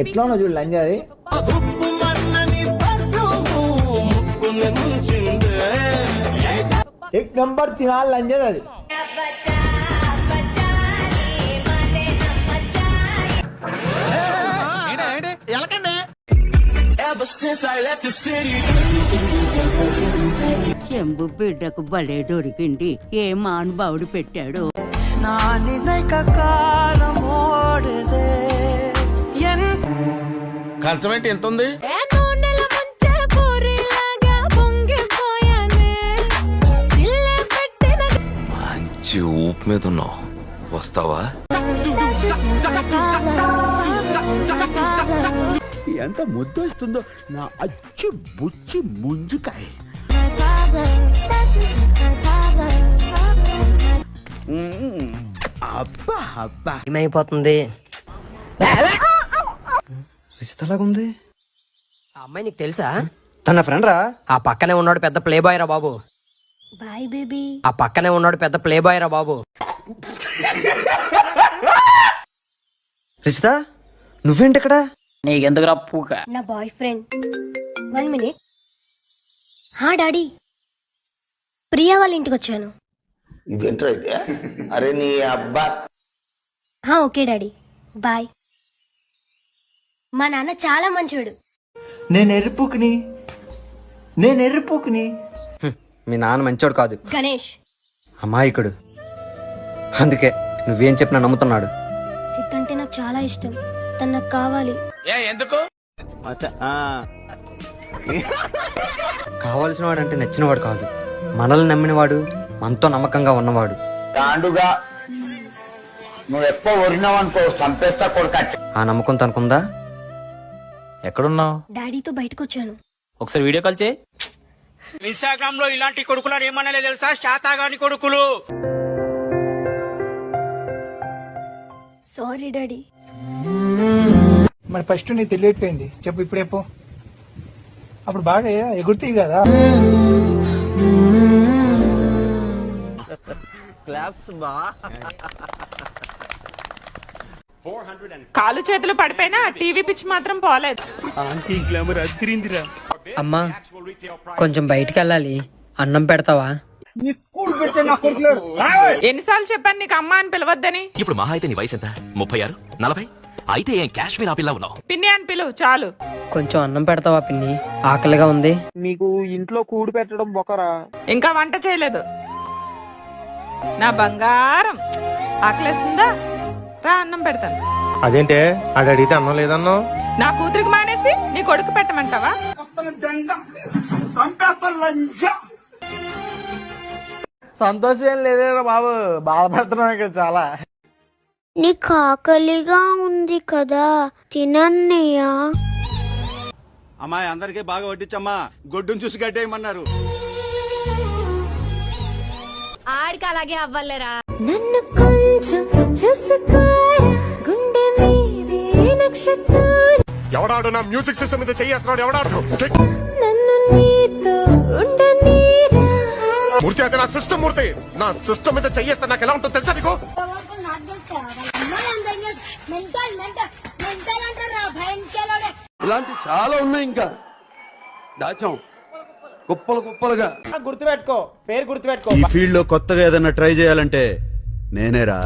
ఎట్లా ఉన్నా చూడు లంజ అది ఎక్ నంబర్ చినాల్ లంజది అది. చెంబు బిడ్డకు బలే దొరికింది. ఏ మానుభావుడు పెట్టాడు. కంచం ఏంటి ఎంత ఉంది? మంచి ఊపు మీద ఉన్నావు. వస్తావా? ఎంత ముద్దు వస్తుందో నా అచ్చు బుచ్చి ముంజుకాయ. అబ్బా అబ్బా ఏమైపోతుంది ఉంది ఆ అమ్మాయి నీకు తెలుసా? తన ఫ్రెండ్ రా? ఆ పక్కనే ఉన్నాడు పెద్ద ప్లే బాయ్ రా బాబు. Bye baby. ఆ పక్కనే ఉన్నాడు పెద్ద ప్లే బాయ్ రా బాబు. రిషిత నువ్వేంటి ఇక్కడ? నీకెందుకురా పూక? నా బాయ్ ఫ్రెండ్ వన్ మినిట్ హా డాడీ. ప్రియా వాళ్ళ ఇంటికి వచ్చాను. అరే నీ అబ్బా. హా ఓకే డాడీ. బాయ్. మా నాన్న చాలా మంచోడు. నేను ఎరుపుకుని నేను ఎరుపుకుని. మీ నాన్న మంచోడు కాదు. గణేష్. అమాయకుడు. అందుకే నువ్వేం చెప్పినా నమ్ముతున్నాడు. సిద్ధ్ అంటే నాకు చాలా ఇష్టం. తను నాకు కావాలి. ఏ ఎందుకు? కావాల్సిన వాడు అంటే నచ్చినవాడు కాదు. మనల్ని నమ్మినవాడు మనతో నమ్మకంగా ఉన్నవాడు. నువ్వు ఎక్కువ చంపేస్తా ఆ నమ్మకం తనకుందా? ఎక్కడున్నావు? డాడీతో బయటకు వచ్చాను ఒకసారి వీడియో కాల్ చేయి. ఇన్స్టాగ్రామ్లో ఇలాంటి కొడుకులను ఏమన్నా తెలుసా? శాతాగాని కొడుకులు. Sorry daddy. మరి ఫస్ట్ నీ తెలియట్పోయింది చెప్పు ఇప్పుడు చెప్పు. అప్పుడు బాగా ఎగురుతాయి కదా. కాలు చేతులు పడిపోయినా టీవీ పిచ్చి మాత్రం పోలేదు. అమ్మా కొంచెం బయటికి వెళ్ళాలి అన్నం పెడతావా? ఎన్నిసార్లు చెప్పాను నీకు అమ్మ అని పిలవద్దని? ఇప్పుడు మహా అయితే నీ వయసు ఎంత? ముప్పై ఆరు? నలభై? అయితే ఏం కాశ్మీర్ ఆపిల్లా ఉన్నావు? పిన్ని అని పిలువు చాలు. కొంచెం అన్నం పెడతావా పిన్ని? ఆకలిగా ఉంది. మీకు ఇంట్లో కూడి పెట్టడం బొకరా ఇంకా వంట చేయలేదు. నా బంగారం. ఆకలేస్తుందా రా అన్నం పెడతాను. అదేంటే? ఆడ అడిగితే అన్నం లేదన్నావు? నా కూతురికి మానేసి నీ కొడుకు పెట్టమంటావా? సంతోషం ఏం లేదేరా బాబు. బాధపడుతున్నాం ఇక్కడ చాలా. నీకు ఆకలిగా ఉంది కదా తినన్నయ్యా. అమ్మాయి అందరికీ బాగా వడ్డించమ్మా గొడ్డును చూసి గడ్డేయమన్నారు ఆడికి అలాగే అవ్వలేరా? నన్ను కొంచెం చూసుకోరా? గుండె మీదే నక్షత్రం ఎవడాడు నా మ్యూజిక్ సిస్టమ్ మీద చెయ్యేస్తున్నాడు ఎవడాడు? నన్ను నీతో ఉండనీరా. మూర్తి అయితే నా సిస్టమ్ మూర్తి. నా సిస్టమ్ మీద చెయ్యేస్తే నాకు ఎలా ఉంటుందో తెలుసా నీకు? మెంటల్ మెంటల్ మెంటల్ అంటారా? భయంకర ఇలాంటి చాలా ఉన్నాయి ఇంకా. దాచాం. కుప్పలు కుప్పలుగా. గుర్తుపెట్టుకో. పేరు గుర్తుపెట్టుకో. ఈ ఫీల్డ్లో కొత్తగా ఏదైనా ట్రై చేయాలంటే నేనేరా.